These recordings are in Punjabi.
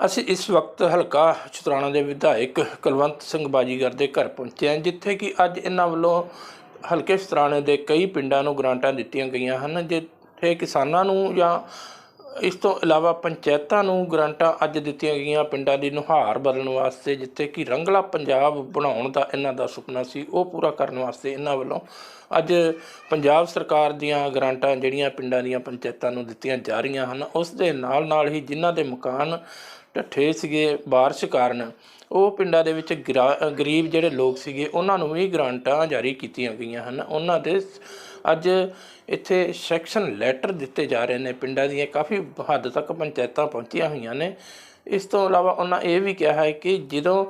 ਅਸੀਂ ਇਸ ਵਕਤ ਹਲਕਾ ਚਤਰਾਣਾ ਦੇ ਵਿਧਾਇਕ ਕੁਲਵੰਤ ਸਿੰਘ ਬਾਜੀਗਰ ਦੇ ਘਰ ਪਹੁੰਚੇ ਹਾਂ, ਜਿੱਥੇ ਕਿ ਅੱਜ ਇਹਨਾਂ ਵੱਲੋਂ ਹਲਕੇ ਚਤਰਾਣੇ ਦੇ ਕਈ ਪਿੰਡਾਂ ਨੂੰ ਗ੍ਰਾਂਟਾਂ ਦਿੱਤੀਆਂ ਗਈਆਂ ਹਨ, ਜਿੱਥੇ ਕਿਸਾਨਾਂ ਨੂੰ ਜਾਂ ਇਸ ਤੋਂ ਇਲਾਵਾ ਪੰਚਾਇਤਾਂ ਨੂੰ ਗ੍ਰਾਂਟਾਂ ਅੱਜ ਦਿੱਤੀਆਂ ਗਈਆਂ ਪਿੰਡਾਂ ਦੀ ਨੁਹਾਰ ਬਦਲਣ ਵਾਸਤੇ, ਜਿੱਥੇ ਕਿ ਰੰਗਲਾ ਪੰਜਾਬ ਬਣਾਉਣ ਦਾ ਇਹਨਾਂ ਦਾ ਸੁਪਨਾ ਸੀ, ਉਹ ਪੂਰਾ ਕਰਨ ਵਾਸਤੇ ਇਹਨਾਂ ਵੱਲੋਂ ਅੱਜ ਪੰਜਾਬ ਸਰਕਾਰ ਦੀਆਂ ਗ੍ਰਾਂਟਾਂ ਜਿਹੜੀਆਂ ਪਿੰਡਾਂ ਦੀਆਂ ਪੰਚਾਇਤਾਂ ਨੂੰ ਦਿੱਤੀਆਂ ਜਾ ਰਹੀਆਂ ਹਨ, ਉਸ ਦੇ ਨਾਲ ਨਾਲ ਹੀ ਜਿਨ੍ਹਾਂ ਦੇ ਮਕਾਨ ਢੱਠੇ ਸੀਗੇ ਬਾਰਿਸ਼ ਕਾਰਨ, ਉਹ ਪਿੰਡਾਂ ਦੇ ਵਿੱਚ ਗਰਾ- ਗਰੀਬ ਜਿਹੜੇ ਲੋਕ ਸੀਗੇ, ਉਹਨਾਂ ਨੂੰ ਵੀ ਗ੍ਰਾਂਟਾਂ ਜਾਰੀ ਕੀਤੀਆਂ ਗਈਆਂ ਹਨ। ਉਹਨਾਂ ਦੇ ਅੱਜ ਇੱਥੇ ਸੈਕਸ਼ਨ ਲੈਟਰ ਦਿੱਤੇ ਜਾ ਰਹੇ ਨੇ, ਪਿੰਡਾਂ ਦੀਆਂ ਕਾਫੀ ਹੱਦ ਤੱਕ ਪੰਚਾਇਤਾਂ ਪਹੁੰਚੀਆਂ ਹੋਈਆਂ ਨੇ। ਇਸ ਤੋਂ ਇਲਾਵਾ ਉਹਨਾਂ ਇਹ ਵੀ ਕਿਹਾ ਹੈ ਕਿ ਜਦੋਂ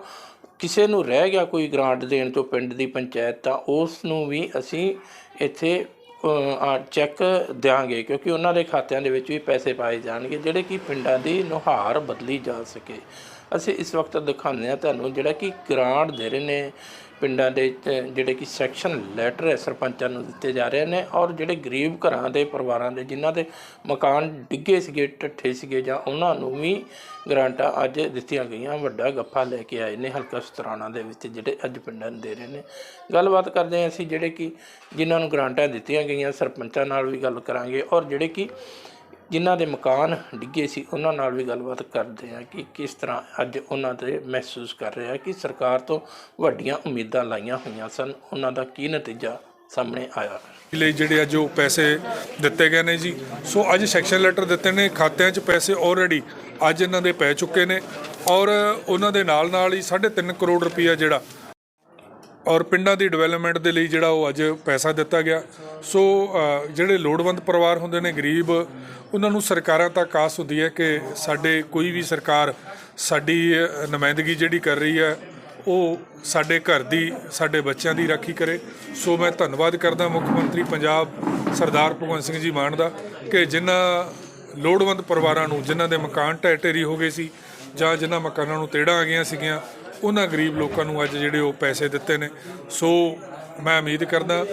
ਕਿਸੇ ਨੂੰ ਰਹਿ ਗਿਆ ਕੋਈ ਗ੍ਰਾਂਟ ਦੇਣ ਤੋਂ ਪਿੰਡ ਦੀ ਪੰਚਾਇਤ, ਤਾਂ ਉਸ ਨੂੰ ਵੀ ਅਸੀਂ ਇੱਥੇ ਚੈੱਕ ਦਿਆਂਗੇ, ਕਿਉਂਕਿ ਉਹਨਾਂ ਦੇ ਖਾਤਿਆਂ ਦੇ ਵਿੱਚ ਵੀ ਪੈਸੇ ਪਾਏ ਜਾਣਗੇ, ਜਿਹੜੇ ਕਿ ਪਿੰਡਾਂ ਦੀ ਨੁਹਾਰ ਬਦਲੀ ਜਾ ਸਕੇ। ਅਸੀਂ ਇਸ ਵਕਤ ਦਿਖਾਉਂਦੇ ਹਾਂ ਤੁਹਾਨੂੰ ਜਿਹੜਾ ਕਿ ਗ੍ਰਾਂਟ ਦੇ ਰਹੇ ਨੇ ਪਿੰਡਾਂ ਦੇ ਜਿਹੜੇ ਕਿ ਸੈਕਸ਼ਨ ਲੈਟਰ ਹੈ ਸਰਪੰਚਾਂ ਨੂੰ ਦਿੱਤੇ ਜਾ ਰਹੇ ਨੇ ਔਰ ਜਿਹੜੇ ਗਰੀਬ ਘਰਾਂ ਦੇ ਪਰਿਵਾਰਾਂ ਦੇ, ਜਿਨ੍ਹਾਂ ਦੇ ਮਕਾਨ ਡਿੱਗੇ ਸੀਗੇ, ਟੱਠੇ ਸੀਗੇ ਜਾਂ ਉਹਨਾਂ ਨੂੰ ਵੀ ਗ੍ਰਾਂਟਾਂ ਅੱਜ ਦਿੱਤੀਆਂ ਗਈਆਂ, ਵੱਡਾ ਗੱਫਾ ਲੈ ਕੇ ਆਏ ਨੇ ਹਲਕਾ ਸਤਰਾਣਾ ਦੇ ਵਿੱਚ, ਜਿਹੜੇ ਅੱਜ ਪਿੰਡਾਂ ਨੂੰ ਦੇ ਰਹੇ ਨੇ। ਗੱਲਬਾਤ ਕਰਦੇ ਹਾਂ ਅਸੀਂ ਜਿਹੜੇ ਕਿ ਜਿਨ੍ਹਾਂ ਨੂੰ ਗ੍ਰਾਂਟਾਂ ਦਿੱਤੀਆਂ ਗਈਆਂ, ਸਰਪੰਚਾਂ ਨਾਲ ਵੀ ਗੱਲ ਕਰਾਂਗੇ ਔਰ ਜਿਹੜੇ ਕਿ ਜਿਨ੍ਹਾਂ ਦੇ ਮਕਾਨ ਡਿੱਗੇ ਸੀ, ਉਹਨਾਂ ਨਾਲ ਵੀ ਗੱਲਬਾਤ ਕਰਦੇ ਹਾਂ ਕਿ ਕਿਸ ਤਰ੍ਹਾਂ ਅੱਜ ਉਹਨਾਂ ਦੇ ਮਹਿਸੂਸ ਕਰ ਰਿਹਾ ਕਿ ਸਰਕਾਰ ਤੋਂ ਵੱਡੀਆਂ ਉਮੀਦਾਂ ਲਾਈਆਂ ਹੋਈਆਂ ਸਨ। ਉਹਨਾਂ ਦਾ ਕੀ ਨਤੀਜਾ ਸਾਹਮਣੇ ਆਇਆ? ਲਈ ਜਿਹੜੇ ਅੱਜ ਉਹ ਪੈਸੇ ਦਿੱਤੇ ਗਏ ਨੇ ਜੀ। ਸੋ ਅੱਜ ਸੈਕਸ਼ਨ ਲੈਟਰ ਦਿੱਤੇ ਨੇ, ਖਾਤਿਆਂ 'ਚ ਪੈਸੇ ਆਲਰੇਡੀ ਅੱਜ ਇਹਨਾਂ ਦੇ ਪੈ ਚੁੱਕੇ ਨੇ। ਔਰ ਉਹਨਾਂ ਦੇ ਨਾਲ ਨਾਲ ਹੀ 3.5 ਕਰੋੜ ਰੁਪਈਆ ਜਿਹੜਾ ਔਰ ਪਿੰਡਾਂ ਦੀ ਡਿਵੈਲਪਮੈਂਟ ਦੇ ਲਈ ਜਿਹੜਾ ਉਹ ਅੱਜ ਪੈਸਾ ਦਿੱਤਾ ਗਿਆ। ਸੋ ਜਿਹੜੇ ਲੋੜਵੰਦ ਪਰਿਵਾਰ ਹੁੰਦੇ ਨੇ, ਗਰੀਬ, ਉਹਨਾਂ ਨੂੰ ਸਰਕਾਰਾਂ ਤੱਕ ਆਸ ਹੁੰਦੀ ਹੈ ਕਿ ਸਾਡੇ ਕੋਈ ਵੀ ਸਰਕਾਰ ਸਾਡੀ ਨੁਮਾਇੰਦਗੀ ਜਿਹੜੀ ਕਰ ਰਹੀ ਹੈ, ਉਹ ਸਾਡੇ ਘਰ ਦੀ, ਸਾਡੇ ਬੱਚਿਆਂ ਦੀ ਰਾਖੀ ਕਰੇ। ਸੋ ਮੈਂ ਧੰਨਵਾਦ ਕਰਦਾ ਮੁੱਖ ਮੰਤਰੀ ਪੰਜਾਬ ਸਰਦਾਰ ਭਗਵੰਤ ਸਿੰਘ ਜੀ ਮਾਨ ਦਾ ਕਿ ਜਿਨ੍ਹਾਂ ਲੋੜਵੰਦ ਪਰਿਵਾਰਾਂ ਨੂੰ, ਜਿਨ੍ਹਾਂ ਦੇ ਮਕਾਨ ਢਹਿ ਢੇਰੀ ਹੋ ਗਏ ਸੀ ਜਾਂ ਜਿਨ੍ਹਾਂ ਮਕਾਨਾਂ ਨੂੰ ਤੇੜਾਂ ਆ ਗਈਆਂ ਸੀਗੀਆਂ ਉਹਨਾਂ ਗਰੀਬ ਲੋਕਾਂ ਨੂੰ ਅੱਜ ਜਿਹੜੇ ਉਹ ਪੈਸੇ ਦਿੱਤੇ ਨੇ। ਸੋ ਮੈਂ ਉਮੀਦ ਕਰਦਾ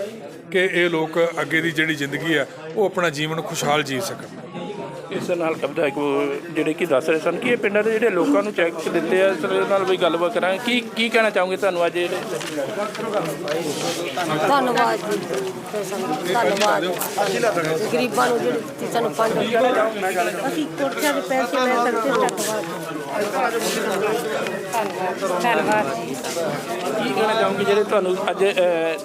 ਕਿ ਇਹ ਲੋਕ ਅੱਗੇ ਦੀ ਜਿਹੜੀ ਜ਼ਿੰਦਗੀ ਆ ਉਹ ਆਪਣਾ ਜੀਵਨ ਖੁਸ਼ਹਾਲ ਜੀ ਸਕਣ। ਇਸ ਨਾਲ ਵਿਧਾਇਕ ਜਿਹੜੇ ਕਿ ਦੱਸ ਰਹੇ ਸਨ ਕਿ ਇਹ ਪਿੰਡਾਂ ਦੇ ਜਿਹੜੇ ਲੋਕਾਂ ਨੂੰ ਚੈੱਕ ਦਿੱਤੇ ਆ ਇਸ ਨਾਲ ਵੀ ਗੱਲਬਾਤ ਕਰਾਂਗੇ। ਕੀ ਕੀ ਕਹਿਣਾ ਚਾਹੋਗੇ ਤੁਹਾਨੂੰ ਅੱਜ ਧੰਨਵਾਦ ਜੀ। ਧੰਨਵਾਦ। ਗਰੀਬਾਂ ਨੂੰ ਜਿਹੜੀ ਦਿੱਤੀ ਸਾਨੂੰ ਪੰਜ ਅਸੀਂ ਕੋਠਿਆਂ ਦੇ ਪੈਸੇ ਲੈ ਸਕਦੇ ਧੰਨਵਾਦ। ਕੀ ਕਹਿਣਾ ਚਾਹੋਗੇ ਜਿਹੜੇ ਤੁਹਾਨੂੰ ਅੱਜ ਅ,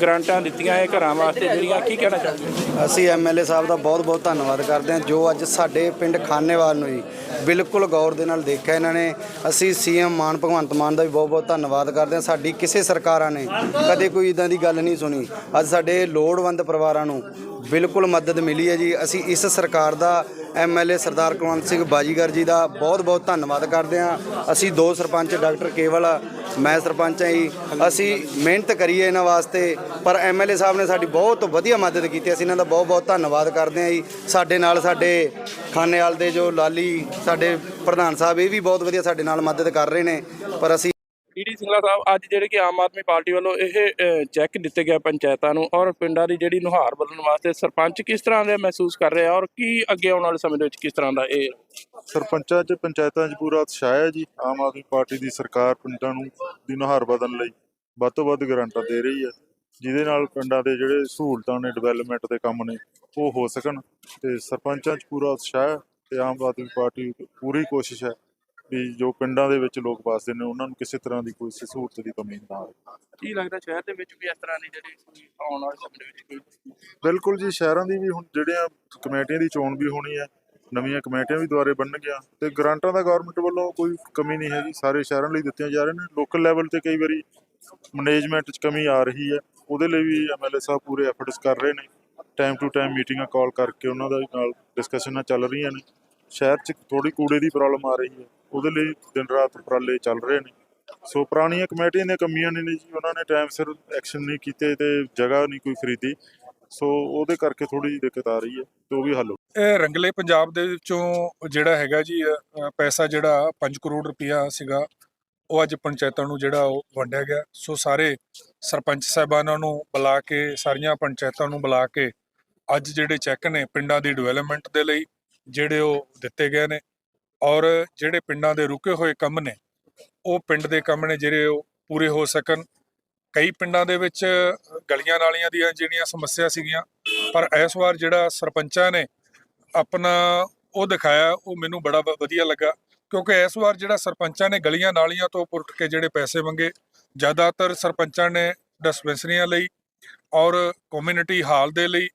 ਗ੍ਰਾਂਟਾਂ ਦਿੱਤੀਆਂ ਇਹ ਘਰਾਂ ਵਾਸਤੇ? ਜਿਹੜੀਆਂ ਕੀ ਕਹਿਣਾ ਚਾਹੋਗੇ? ਅਸੀਂ ਐਮਐਲਏ ਸਾਹਿਬ ਦਾ ਬਹੁਤ-ਬਹੁਤ ਧੰਨਵਾਦ ਕਰਦੇ ਹਾਂ। ਜੋ ਅੱਜ ਸਾਡੇ ਪਿੰਡ ਖਾਨੇਵਾਲ ਨੂੰ ਜੀ ਬਿਲਕੁਲ ਗੌਰ ਦੇ ਨਾਲ ਦੇਖਿਆ ਇਹਨਾਂ ਨੇ ਅਸੀਂ ਸੀਐਮ ਮਾਨ ਭਗਵੰਤ ਮਾਨ ਦਾ ਵੀ ਬਹੁਤ-ਬਹੁਤ ਧੰਨਵਾਦ ਕਰਦੇ ਹਾਂ। ਸਾਡੀ ਕਿਸੇ ਸਰਕਾਰਾਂ ਨੇ ਕਦੇ ਕੋਈ ਇਦਾਂ ਦੀ ਗੱਲ ਨਹੀਂ ਸੁਣੀ। ਅੱਜ ਸਾਡੇ ਲੋੜਵੰਦ ਪਰਿਵਾਰਾਂ ਨੂੰ ਬਿਲਕੁਲ ਮਦਦ ਮਿਲੀ ਹੈ ਜੀ। ਅਸੀਂ ਇਸ ਸਰਕਾਰ ਦਾ ਐਮਐਲਏ ਸਰਦਾਰ ਕੁਲਵੰਤ ਸਿੰਘ ਬਾਜੀਗਰ ਜੀ ਦਾ ਬਹੁਤ-ਬਹੁਤ ਧੰਨਵਾਦ ਕਰਦੇ ਹਾਂ। ਅਸੀਂ ਦੋ ਸਰਪੰਚ ਡਾਕਟਰ ਕੇਵਲ, ਮੈਂ ਸਰਪੰਚ ਹਾਂ ਜੀ। ਅਸੀਂ ਮਿਹਨਤ ਕਰੀਏ ਇਹਨਾਂ ਵਾਸਤੇ, ਪਰ ਐਮਐਲਏ ਸਾਹਿਬ ਨੇ ਸਾਡੀ ਬਹੁਤ ਵਧੀਆ ਮਦਦ ਕੀਤੀ। ਅਸੀਂ ਇਹਨਾਂ ਦਾ ਬਹੁਤ-ਬਹੁਤ ਧੰਨਵਾਦ ਕਰਦੇ ਹਾਂ ਜੀ। ਸਾਡੇ ਨਾਲ ਸਾਡੇ ਖਾਨੇਵਾਲ ਦੇ ਜੋ ਲਾਲੀ, ਸਾਡੇ ਪ੍ਰਧਾਨ ਸਾਹਿਬ, ਇਹ ਵੀ ਬਹੁਤ ਵਧੀਆ ਸਾਡੇ ਨਾਲ ਮਦਦ ਕਰ ਰਹੇ ਨੇ। ਪਰ ਅਸੀਂ ਈਡੀ ਸਿੰਘਲਾ ਸਾਹਿਬ, ਅੱਜ ਜਿਹੜੇ ਕਿ ਆਮ ਆਦਮੀ ਪਾਰਟੀ ਵੱਲੋਂ ਇਹ ਚੈੱਕ ਦਿੱਤੇ ਗਿਆ ਪੰਚਾਇਤਾਂ ਨੂੰ ਔਰ ਪਿੰਡਾਂ ਦੀ ਜਿਹੜੀ ਨੁਹਾਰ ਬਦਲਣ ਵਾਸਤੇ ਸਰਪੰਚ ਕਿਸ ਤਰ੍ਹਾਂ ਦੇ ਮਹਿਸੂਸ ਕਰ ਰਿਹਾ ਔਰ ਕੀ ਅੱਗੇ ਆਉਣ ਵਾਲੇ ਸਮੇਂ ਦੇ ਵਿੱਚ ਕਿਸ ਤਰ੍ਹਾਂ ਦਾ ਇਹ ਸਰਪੰਚਾਂ 'ਚ, ਪੰਚਾਇਤਾਂ 'ਚ ਪੂਰਾ ਉਤਸ਼ਾਹ ਹੈ ਜੀ, ਆਮ ਆਦਮੀ ਪਾਰਟੀ ਦੀ ਸਰਕਾਰ ਪਿੰਡਾਂ ਨੂੰ ਦੀ ਨੁਹਾਰ ਬਦਲਣ ਲਈ ਵੱਧ ਤੋਂ ਵੱਧ ਗਰੰਟਾਂ ਦੇ ਰਹੀ ਹੈ, ਜਿਹਦੇ ਨਾਲ ਪਿੰਡਾਂ ਦੇ ਜਿਹੜੇ ਸਹੂਲਤਾਂ ਨੇ ਡਿਵੈਲਪਮੈਂਟ ਦੇ ਕੰਮ ਨੇ, ਉਹ ਹੋ ਸਕਣ ਤੇ ਸਰਪੰਚਾਂ 'ਚ ਪੂਰਾ ਉਤਸ਼ਾਹ ਹੈ ਤੇ ਆਮ ਆਦਮੀ ਪਾਰਟੀ ਪੂਰੀ ਕੋਸ਼ਿਸ਼ ਹੈ। ਵੀ ਜੋ ਪਿੰਡਾਂ ਦੇ ਵਿੱਚ ਲੋਕ ਵੱਸਦੇ ਨੇ ਉਹਨਾਂ ਨੂੰ ਕਿਸੇ ਤਰ੍ਹਾਂ ਦੀ ਕੋਈ ਸਹੂਲਤ ਦੀ ਕਮੀ ਨਾ ਆਵੇ ਕੀ ਲੱਗਦਾ ਸ਼ਹਿਰ ਦੇ ਵਿੱਚ ਵੀ ਇਸ ਤਰ੍ਹਾਂ ਦੀ ਜਿਹੜੀ ਆਉਣ ਵਾਲੇ ਸਮੇਂ ਦੇ ਵਿੱਚ ਕੋਈ ਬਿਲਕੁਲ ਜੀ ਸ਼ਹਿਰਾਂ ਦੀ ਵੀ ਹੁਣ ਜਿਹੜੀਆਂ ਕਮੇਟੀਆਂ ਦੀ ਚੋਣ ਵੀ ਹੋਣੀ ਹੈ ਨਵੀਆਂ ਕਮੇਟੀਆਂ ਵੀ ਦੁਆਰੇ ਬਣਨਗੀਆਂ ਤੇ ਗ੍ਰਾਂਟਾਂ ਦਾ ਗਵਰਨਮੈਂਟ ਵੱਲੋਂ ਕੋਈ ਕਮੀ ਨਹੀਂ ਹੈਗੀ ਸਾਰੇ ਸ਼ਹਿਰਾਂ ਲਈ ਦਿੱਤੀਆਂ ਜਾ ਰਹੀਆਂ ਨੇ। ਲੋਕਲ ਲੈਵਲ ਤੇ ਕਈ ਵਾਰੀ ਮੈਨੇਜਮੈਂਟ 'ਚ ਕਮੀ ਆ ਰਹੀ ਹੈ ਉਹਦੇ ਲਈ ਵੀ ਐਮਐਲਏ ਸਾਹਿਬ ਪੂਰੇ ਐਫਰਟਸ ਕਰ ਰਹੇ ਨੇ। ਟਾਈਮ ਟੂ ਟਾਈਮ ਮੀਟਿੰਗਾਂ ਕਾਲ ਕਰਕੇ ਉਹਨਾਂ ਦੇ ਨਾਲ ਡਿਸਕਸ਼ਨਾਂ ਚੱਲ ਰਹੀਆਂ ਨੇ। ਸ਼ਹਿਰ 'ਚ ਥੋੜੀ ਕੂੜੇ ਦੀ ਪ੍ਰੋਬਲਮ ਆ ਰਹੀ ਹੈ। ਉਹਦੇ ਲਈ ਦਿਨ ਰਾਤ ਉਪਰਾਲੇ ਚੱਲ ਰਹੇ ਨੇ। ਸੋ ਪੁਰਾਣੀਆਂ ਕਮੇਟੀਆਂ ਦੀਆਂ ਕਮੀਆਂ ਨੇ ਜੀ, ਉਹਨਾਂ ਨੇ ਟਾਈਮ ਸਿਰ ਐਕਸ਼ਨ ਨਹੀਂ ਕੀਤੇ ਤੇ ਜਗ੍ਹਾ ਨਹੀਂ ਕੋਈ ਖਰੀਦੀ। ਸੋ ਉਹਦੇ ਕਰਕੇ ਥੋੜੀ ਜਿਹੀ ਦਿੱਕਤ ਆ ਰਹੀ ਹੈ ਤੇ ਉਹ ਵੀ ਹੱਲ ਇਹ ਰੰਗਲੇ ਪੰਜਾਬ ਦੇ ਵਿੱਚੋਂ ਜਿਹੜਾ ਹੈਗਾ ਜੀ ਪੈਸਾ ਜਿਹੜਾ 5 ਕਰੋੜ ਰੁਪਇਆ ਸੀਗਾ, ਉਹ ਅੱਜ ਪੰਚਾਇਤਾਂ ਨੂੰ ਜਿਹੜਾ ਉਹ ਵੰਡਿਆ ਗਿਆ। ਸੋ ਸਾਰੇ ਸਰਪੰਚ ਸਾਹਿਬਾਨਾਂ ਨੂੰ ਬੁਲਾ ਕੇ, ਸਾਰੀਆਂ ਪੰਚਾਇਤਾਂ ਨੂੰ ਬੁਲਾ ਕੇ ਅੱਜ ਜਿਹੜੇ ਚੈੱਕ ਨੇ ਪਿੰਡਾਂ ਦੀ ਡਿਵੈਲਪਮੈਂਟ ਦੇ ਲਈ ਜਿਹੜੇ ਉਹ ਦਿੱਤੇ ਗਏ ਨੇ ਔਰ ਜਿਹੜੇ ਪਿੰਡਾਂ ਦੇ ਰੁਕੇ ਹੋਏ ਕੰਮ ਨੇ, ਉਹ ਪਿੰਡ ਦੇ ਕੰਮ ਨੇ ਜਿਹੜੇ ਉਹ ਪੂਰੇ ਹੋ ਸਕਣ। ਕਈ ਪਿੰਡਾਂ ਦੇ ਵਿੱਚ ਗਲੀਆਂ ਨਾਲੀਆਂ ਦੀਆਂ ਜਿਹੜੀਆਂ ਸਮੱਸਿਆ ਸੀਗੀਆਂ, ਪਰ ਇਸ ਵਾਰ ਜਿਹੜਾ ਸਰਪੰਚਾਂ ਨੇ ਆਪਣਾ ਉਹ ਦਿਖਾਇਆ, ਉਹ ਮੈਨੂੰ ਬੜਾ ਵ- ਵਧੀਆ ਲੱਗਾ। ਕਿਉਂਕਿ ਇਸ ਵਾਰ ਜਿਹੜਾ ਸਰਪੰਚਾਂ ਨੇ ਗਲੀਆਂ ਨਾਲੀਆਂ ਤੋਂ ਪੁੱਟ ਕੇ ਜਿਹੜੇ ਪੈਸੇ ਮੰਗੇ, ਜ਼ਿਆਦਾਤਰ ਸਰਪੰਚਾਂ ਨੇ ਡਿਸਪੈਂਸਰੀਆਂ ਲਈ ਔਰ ਕਮਿਊਨਿਟੀ ਹਾਲ ਦੇ ਲਈ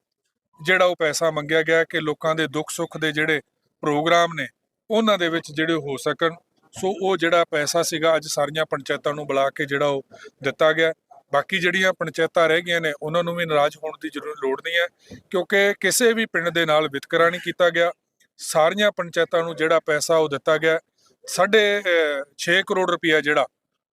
ਜਿਹੜਾ ਉਹ ਪੈਸਾ ਮੰਗਿਆ ਗਿਆ ਕਿ ਲੋਕਾਂ ਦੇ ਦੁੱਖ ਸੁੱਖ ਦੇ ਜਿਹੜੇ ਪ੍ਰੋਗਰਾਮ ਨੇ, ਉਹਨਾਂ ਦੇ ਵਿੱਚ ਜਿਹੜੇ ਹੋ ਸਕਣ। ਸੋ ਉਹ ਜਿਹੜਾ ਪੈਸਾ ਸੀਗਾ, ਅੱਜ ਸਾਰੀਆਂ ਪੰਚਾਇਤਾਂ ਨੂੰ ਬੁਲਾ ਕੇ ਜਿਹੜਾ ਉਹ ਦਿੱਤਾ ਗਿਆ। ਬਾਕੀ ਜਿਹੜੀਆਂ ਪੰਚਾਇਤਾਂ ਰਹਿ ਗਈਆਂ ਨੇ, ਉਹਨਾਂ ਨੂੰ ਵੀ ਨਾਰਾਜ਼ ਹੋਣ ਦੀ ਜ਼ਰੂਰ ਲੋੜ ਨਹੀਂ ਹੈ, ਕਿਉਂਕਿ ਕਿਸੇ ਵੀ ਪਿੰਡ ਦੇ ਨਾਲ ਵਿਤਕਰਾ ਨਹੀਂ ਕੀਤਾ ਗਿਆ। ਸਾਰੀਆਂ ਪੰਚਾਇਤਾਂ ਨੂੰ ਜਿਹੜਾ ਪੈਸਾ ਉਹ ਦਿੱਤਾ ਗਿਆ। ਸਾਢੇ 6 ਕਰੋੜ ਰੁਪਇਆ ਜਿਹੜਾ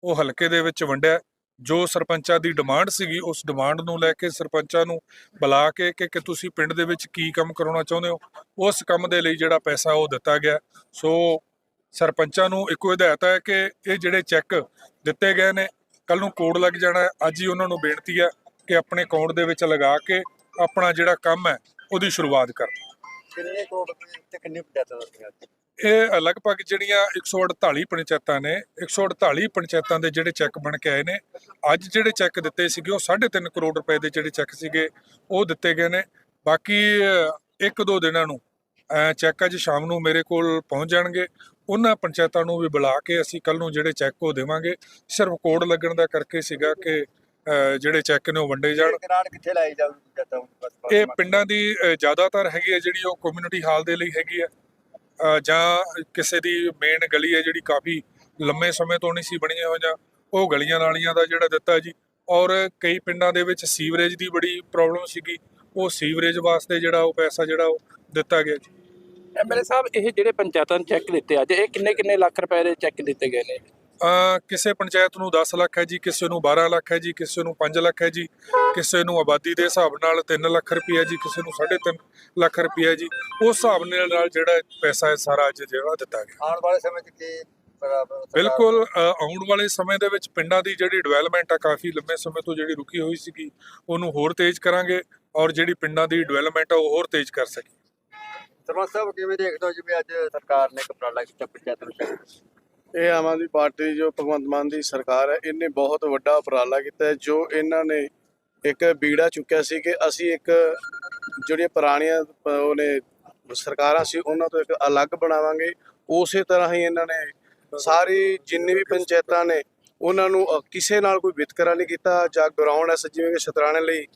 ਉਹ ਹਲਕੇ ਦੇ ਵਿੱਚ ਵੰਡਿਆ। ਜੋ ਸਰਪੰਚਾਂ ਦੀ ਡਿਮਾਂਡ ਸੀਗੀ, ਉਸ ਡਿਮਾਂਡ ਨੂੰ ਲੈ ਕੇ ਸਰਪੰਚਾਂ ਨੂੰ ਬੁਲਾ ਕੇ ਕਿ ਕਿ ਤੁਸੀਂ ਪਿੰਡ ਦੇ ਵਿੱਚ ਕੀ ਕੰਮ ਕਰਾਉਣਾ ਚਾਹੁੰਦੇ ਹੋ, ਉਸ ਕੰਮ ਦੇ ਲਈ ਜਿਹੜਾ ਪੈਸਾ ਉਹ ਦਿੱਤਾ ਗਿਆ। ਸੋ ਸਰਪੰਚਾਂ ਨੂੰ ਇੱਕੋ ਹਦਾਇਤ ਹੈ ਕਿ ਇਹ ਜਿਹੜੇ ਚੈੱਕ ਦਿੱਤੇ ਗਏ ਨੇ ਕੱਲ ਨੂੰ ਕੋਡ ਲੱਗ ਜਾਣਾ ਅੱਜ ਹੀ ਉਹਨਾਂ ਨੂੰ ਬੇਨਤੀ ਹੈ ਕਿ ਆਪਣੇ ਅਕਾਊਂਟ ਦੇ ਵਿੱਚ ਲਗਾ ਕੇ ਆਪਣਾ ਜਿਹੜਾ ਕੰਮ ਹੈ, ਉਹਦੀ ਸ਼ੁਰੂਆਤ ਕਰਨ। ਕਿੰਨੇ ਕਰੋੜ ਤੇ ਕਿੰਨੀ ਪੰਚਾਇਤਾਂ ਦੱਸੀਆਂ ਇਹ ਲਗਭਗ ਜਿਹੜੀਆਂ 148 ਪੰਚਾਇਤਾਂ ਨੇ 148 ਪੰਚਾਇਤਾਂ ਦੇ ਜਿਹੜੇ ਚੈੱਕ ਬਣ ਕੇ ਆਏ ਨੇ ਅੱਜ ਜਿਹੜੇ ਚੈੱਕ ਦਿੱਤੇ ਸੀਗੇ ਉਹ 3.5 ਕਰੋੜ ਰੁਪਏ ਦੇ ਜਿਹੜੇ ਚੈੱਕ ਸੀਗੇ ਉਹ ਦਿੱਤੇ ਗਏ ਨੇ। ਬਾਕੀ ਇੱਕ ਦੋ ਦਿਨਾਂ ਨੂੰ ਚੈੱਕ ਅੱਜ ਸ਼ਾਮ ਨੂੰ ਮੇਰੇ ਕੋਲ ਪਹੁੰਚ ਜਾਣਗੇ। ਉਹਨਾਂ ਪੰਚਾਇਤਾਂ ਨੂੰ ਵੀ ਬੁਲਾ ਕੇ ਅਸੀਂ ਕੱਲ ਨੂੰ ਜਿਹੜੇ ਚੈੱਕ ਉਹ ਦੇਵਾਂਗੇ। ਸਿਰਫ ਕੋਡ ਲੱਗਣ ਦਾ ਕਰਕੇ ਸੀਗਾ ਕਿ ਜਿਹੜੇ ਚੈੱਕ ਨੇ ਉਹ ਵੰਡੇ ਜਾਣ। ਕਿੱਥੇ ਬਸ ਬਸ ਇਹ ਪਿੰਡਾਂ ਦੀ ਜ਼ਿਆਦਾਤਰ ਹੈਗੀ ਹੈ ਜਿਹੜੀ ਉਹ ਕਮਿਊਨਿਟੀ ਹਾਲ ਦੇ ਲਈ ਹੈਗੀ ਹੈ। ਜਾਂ ਕਿਸੇ ਦੀ ਮੇਨ ਗਲੀ ਹੈ ਜਿਹੜੀ ਕਾਫੀ ਲੰਮੇ ਸਮੇਂ ਤੋਂ ਨਹੀਂ ਸੀ ਬਣੀਆਂ ਹੋਈਆਂ, ਉਹ ਗਲੀਆਂ ਨਾਲੀਆਂ ਦਾ ਜਿਹੜਾ ਦਿੱਤਾ ਜੀ। ਔਰ ਕਈ ਪਿੰਡਾਂ ਦੇ ਵਿੱਚ ਸੀਵਰੇਜ ਦੀ ਬੜੀ ਪ੍ਰੋਬਲਮ ਸੀਗੀ, ਉਹ ਸੀਵਰੇਜ ਵਾਸਤੇ ਜਿਹੜਾ ਉਹ ਪੈਸਾ ਜਿਹੜਾ ਉਹ ਦਿੱਤਾ ਗਿਆ ਜੀ। ਐਮਐਲਏ ਸਾਹਿਬ, ਇਹ ਜਿਹੜੇ ਪੰਚਾਇਤਾਂ ਨੂੰ ਚੈੱਕ ਦਿੱਤੇ, ਅੱਜ ਇਹ ਕਿੰਨੇ ਕਿੰਨੇ ਲੱਖ ਰੁਪਏ ਦੇ ਚੈੱਕ ਦਿੱਤੇ ਗਏ ਨੇ? ਕਿਸੇ ਪੰਚਾਇਤ ਨੂੰ 10 ਲੱਖ ਹੈ ਜੀ ਕਿਸੇ ਨੂੰ 12 ਲੱਖ ਹੈ ਜੀ ਕਿਸੇ ਨੂੰ 5 ਲੱਖ ਹੈ ਜੀ ਕਿਸੇ ਨੂੰ ਆਬਾਦੀ ਦੇ ਹਿਸਾਬ ਨਾਲ 3 ਲੱਖ ਰੁਪਈਆ ਜੀ ਕਿਸੇ ਨੂੰ 3.5 ਲੱਖ ਰੁਪਈਆ ਜੀ ਉਸ ਹਿਸਾਬ ਨਾਲ ਜਿਹੜਾ ਪੈਸਾ ਹੈ ਸਾਰਾ ਅੱਜ ਜਿਹੜਾ ਦਿੱਤਾ ਗਿਆ ਆਉਣ ਵਾਲੇ ਸਮੇਂ 'ਚ ਕੀ ਬਿਲਕੁਲ ਆਉਣ ਵਾਲੇ ਸਮੇਂ ਦੇ ਵਿੱਚ ਪਿੰਡਾਂ ਦੀ ਜਿਹੜੀ ਡਿਵੈਲਪਮੈਂਟ ਆ ਕਾਫੀ ਲੰਮੇ ਸਮੇਂ ਤੋਂ ਜਿਹੜੀ ਰੁਕੀ ਹੋਈ ਸੀਗੀ ਉਹਨੂੰ ਹੋਰ ਤੇਜ਼ ਕਰਾਂਗੇ ਔਰ ਜਿਹੜੀ ਪਿੰਡਾਂ ਦੀ ਡਿਵੈਲਪਮੈਂਟ ਆ ਉਹ ਹੋਰ ਤੇਜ਼ ਕਰ ਸਕੀ ਸਰਪੰਚ ਸਾਹਿਬ ਕਿਵੇਂ ਦੇਖਦੇ ਹੋ ਜਿਵੇਂ ਅੱਜ ਸਰਕਾਰ ਨੇ ਕਪੜਾ ਕੀਤਾ ਪੰਚਾਇਤ ਨੂੰ? ਇਹ ਆਮ ਆਦਮੀ ਪਾਰਟੀ ਜੋ ਭਗਵੰਤ ਮਾਨ ਦੀ ਸਰਕਾਰ ਹੈ, ਇਹਨੇ ਬਹੁਤ ਵੱਡਾ ਉਪਰਾਲਾ ਕੀਤਾ ਜੋ ਇਹਨਾਂ ਨੇ ਇੱਕ ਬੀੜਾ ਚੁੱਕਿਆ ਸੀ ਕਿ ਅਸੀਂ ਇੱਕ ਜਿਹੜੀਆਂ ਪੁਰਾਣੀਆਂ ਉਹਨੇ ਸਰਕਾਰਾਂ ਸੀ, ਉਹਨਾਂ ਤੋਂ ਇੱਕ ਅਲੱਗ ਬਣਾਵਾਂਗੇ। ਉਸੇ ਤਰ੍ਹਾਂ ਹੀ ਇਹਨਾਂ ਨੇ ਸਾਰੀ ਜਿੰਨੀ ਵੀ ਪੰਚਾਇਤਾਂ ਨੇ, ਉਹਨਾਂ ਨੂੰ ਕਿਸੇ ਨਾਲ ਕੋਈ ਵਿਤਕਰਾ ਨਹੀਂ ਕੀਤਾ, ਜਾਂ ਗਰਾਊਂਡ ਐਸ ਜਿਵੇਂ ਕਿ ਸ਼ਤਰਾਣੇ ਲਈ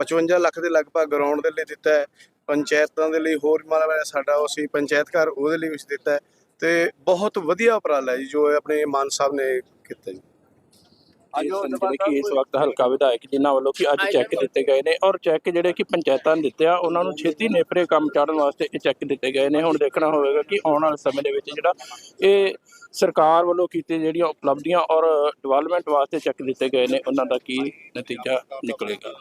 55 ਲੱਖ ਦੇ ਲਗਭਗ ਗਰਾਊਂਡ ਦੇ ਲਈ ਦਿੱਤਾ ਹੈ, ਪੰਚਾਇਤਾਂ ਦੇ ਲਈ ਹੋਰ ਮਤਲਬ ਸਾਡਾ ਉਹ ਸੀ, ਪੰਚਾਇਤ ਘਰ ਉਹਦੇ ਲਈ ਵੀ ਦਿੱਤਾ ਹੈ। ਤੇ ਬਹੁਤ ਵਧੀਆ ਉਪਰਾਲਾ ਜੀ ਜੋ ਆਪਣੇ ਮਾਨ ਸਾਹਿਬ ਨੇ ਕੀਤਾ ਜੀ। ਅੱਜ ਉਹ ਜਿਹੜੇ ਕਿ ਇਸ ਵਕਤ ਹਲਕਾ ਵਿਧਾਇਕ ਜਿਨ੍ਹਾਂ ਵੱਲੋਂ ਕਿ ਅੱਜ ਚੈੱਕ ਦਿੱਤੇ ਗਏ ਨੇ ਔਰ ਚੈੱਕ ਜਿਹੜੇ ਕਿ ਪੰਚਾਇਤਾਂ ਨੇ ਦਿੱਤੇ ਆ ਉਹਨਾਂ ਨੂੰ ਛੇਤੀ ਨੇਪਰੇ ਕੰਮ ਚਾੜਨ ਵਾਸਤੇ ਇਹ ਚੈੱਕ ਦਿੱਤੇ ਗਏ ਨੇ। ਹੁਣ ਦੇਖਣਾ ਹੋਵੇਗਾ ਕਿ ਆਉਣ ਵਾਲੇ ਸਮੇਂ ਦੇ ਵਿੱਚ ਜਿਹੜਾ ਇਹ ਸਰਕਾਰ ਵੱਲੋਂ ਕੀਤੇ ਜਿਹੜੀਆਂ ਉਪਲਬਧੀਆਂ ਔਰ ਡਿਵੈਲਪਮੈਂਟ ਵਾਸਤੇ ਚੈੱਕ ਦਿੱਤੇ ਗਏ ਨੇ ਉਹਨਾਂ ਦਾ ਕੀ ਨਤੀਜਾ ਨਿਕਲੇਗਾ।